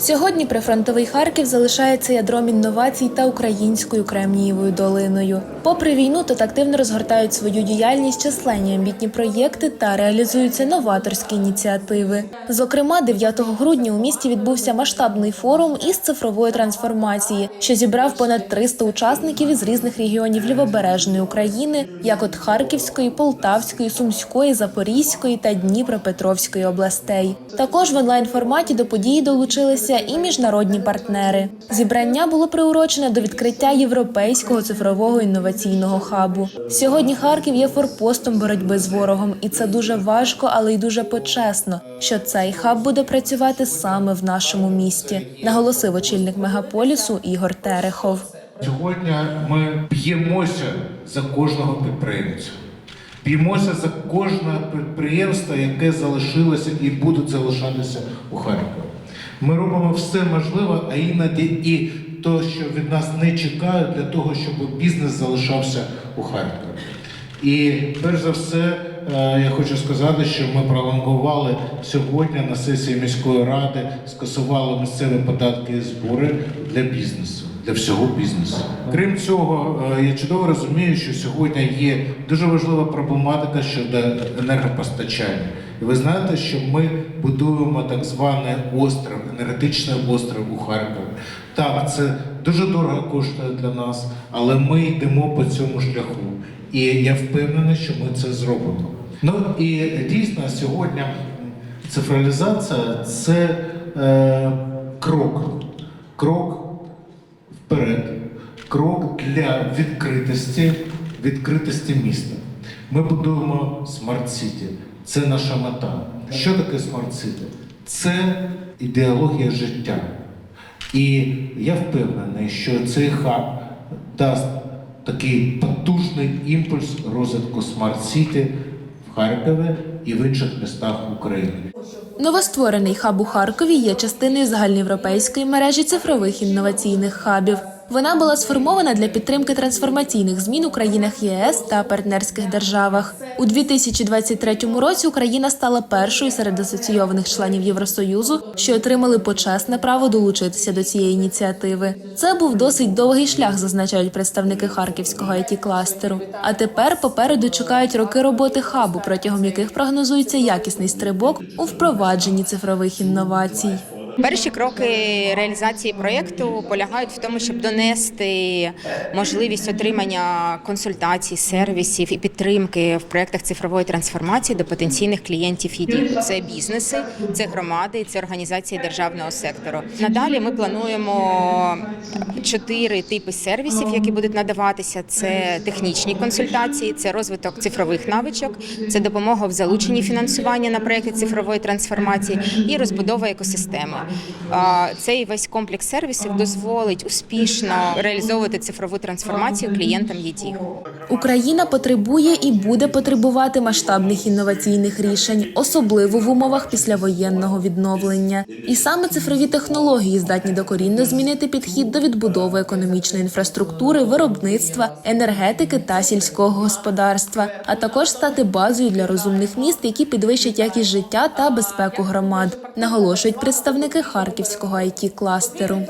Сьогодні прифронтовий Харків залишається ядром інновацій та українською Кремнієвою долиною. Попри війну, тут активно розгортають свою діяльність численні амбітні проєкти та реалізуються новаторські ініціативи. Зокрема, 9 грудня у місті відбувся масштабний форум із цифрової трансформації, що зібрав понад 300 учасників із різних регіонів лівобережної України, як от Харківської, Полтавської, Сумської, Запорізької та Дніпропетровської областей. Також в онлайн форматі до події долучилися і міжнародні партнери. Зібрання було приурочене до відкриття європейського цифрового інноваційного хабу. Сьогодні Харків є форпостом боротьби з ворогом, і це дуже важко, але й дуже почесно, що цей хаб буде працювати саме в нашому місті, наголосив очільник мегаполісу Ігор Терехов. Сьогодні ми б'ємося за кожного підприємця. Б'ємося за кожне підприємство, яке залишилося і буде залишатися у Харкові. Ми робимо все можливе, а іноді і то, що від нас не чекають, для того, щоб бізнес залишався у Харкові. І перш за все, е, я хочу сказати, що ми пролонгували сьогодні на сесії міської ради, скасували місцеві податки і збори для бізнесу, для всього бізнесу. Крім цього, е, я чудово розумію, що сьогодні є дуже важлива проблематика щодо енергопостачання. І ви знаєте, що ми будуємо так званий остров, енергетичний остров у Харкові. Так, це дуже дорого коштує для нас, але ми йдемо по цьому шляху. І я впевнений, що ми це зробимо. Ну і дійсно сьогодні цифровізація це е, крок, крок вперед, крок для відкритості, відкритості міста. Ми будуємо смарт сіті. Це наша мета. Що таке смарт сіті? Це ідеологія життя. І я впевнений, що цей хаб дасть такий потужний імпульс розвитку смарт сіті в Харкові і в інших містах України. Новостворений хаб у Харкові є частиною загальноєвропейської мережі цифрових інноваційних хабів. Вона була сформована для підтримки трансформаційних змін у країнах ЄС та партнерських державах. У 2023 році Україна стала першою серед асоційованих членів Євросоюзу, що отримали почесне право долучитися до цієї ініціативи. Це був досить довгий шлях, зазначають представники харківського it кластеру. А тепер попереду чекають роки роботи хабу, протягом яких прогнозується якісний стрибок у впровадженні цифрових інновацій. Перші кроки реалізації проєкту полягають в тому, щоб донести можливість отримання консультацій, сервісів і підтримки в проєктах цифрової трансформації до потенційних клієнтів ЄДІ. Це бізнеси, це громади, це організації державного сектору. Надалі ми плануємо чотири типи сервісів, які будуть надаватися: це технічні консультації, це розвиток цифрових навичок, це допомога в залученні фінансування на проєкти цифрової трансформації і розбудова екосистеми. Цей весь комплекс сервісів дозволить успішно реалізовувати цифрову трансформацію клієнтам ЄДІ. Україна потребує і буде потребувати масштабних інноваційних рішень, особливо в умовах післявоєнного відновлення. І саме цифрові технології здатні докорінно змінити підхід до відбудови економічної інфраструктури, виробництва, енергетики та сільського господарства, а також стати базою для розумних міст, які підвищать якість життя та безпеку громад, наголошують представники харківського it кластеру.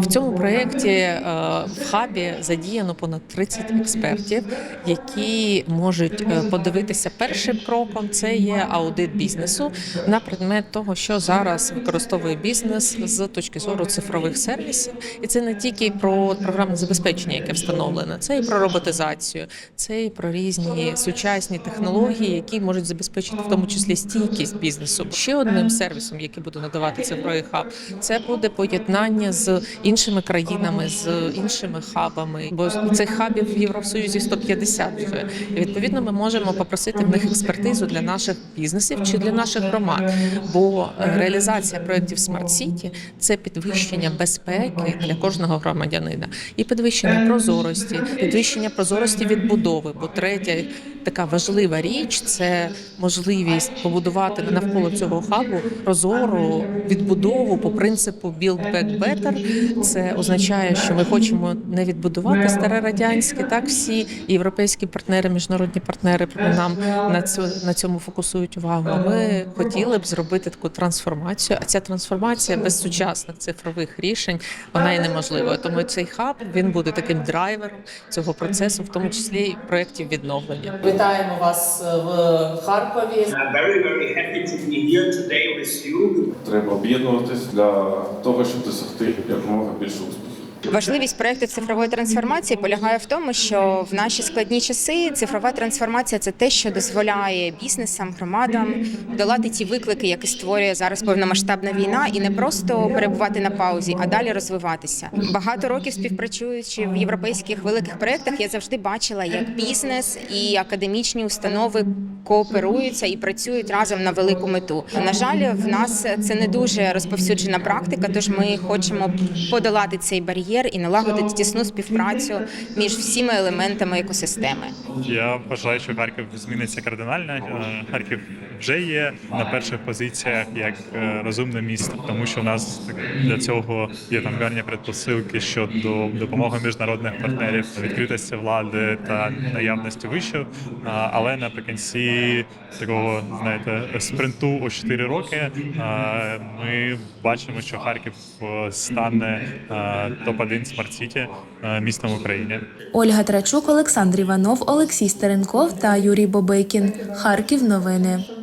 В цьому проєкті е, в хабі задіяно понад 30 експертів, які можуть е, подивитися першим кроком. Це є аудит бізнесу на предмет того, що зараз використовує бізнес з точки зору цифрових сервісів, і це не тільки про програмне забезпечення, яке встановлене, це і про роботизацію, це і про різні сучасні технології, які можуть забезпечити в тому числі стійкість бізнесу. Ще одним сервісом, який буде надавати цифровий хаб, це буде поєднання з іншими країнами, з іншими хабами. Бо цих хабів в Євросоюзі 150 вже. І відповідно ми можемо попросити в них експертизу для наших бізнесів чи для наших громад. Бо е, реалізація проєктів Smart City – це підвищення безпеки для кожного громадянина і підвищення прозорості, підвищення прозорості відбудови. Бо третя така важлива річ це можливість побудувати навколо цього хабу прозору відбудову по принципу Build Back Better, Це означає, що ми хочемо не відбудувати старе радянське. Так всі європейські партнери, міжнародні партнери нам на цю на цьому фокусують увагу. Ми хотіли б зробити таку трансформацію. А ця трансформація без сучасних цифрових рішень вона є неможливою. Тому цей хаб він буде таким драйвером цього процесу, в тому числі і проєктів відновлення. Вітаємо вас в Харкові. Треба об'єднуватись для того, щоб досягти якомога більше успіхів. Важливість проекту цифрової трансформації полягає в тому, що в наші складні часи цифрова трансформація це те, що дозволяє бізнесам, громадам долати ті виклики, які створює зараз повномасштабна війна, і не просто перебувати на паузі, а далі розвиватися. Багато років співпрацюючи в європейських великих проектах, я завжди бачила, як бізнес і академічні установи кооперуються і працюють разом на велику мету. На жаль, в нас це не дуже розповсюджена практика, тож ми хочемо подолати цей бар'єр і налагодити тісну співпрацю між всіма елементами екосистеми. Я вважаю, що Харків зміниться кардинально. Е, Харків вже є на перших позиціях як е, розумне місто, тому що в нас для цього є там гарні предпосилки щодо допомоги міжнародних партнерів, відкритості влади та наявності вишів. Але наприкінці такого знаєте спринту у 4 роки ми бачимо, що Харків е, стане топ 1 смарт-сіті містом в Україні. Ольга Трачук, Олександр Іванов, Олексій Стеренков та Юрій Бобейкін. Харків. Новини.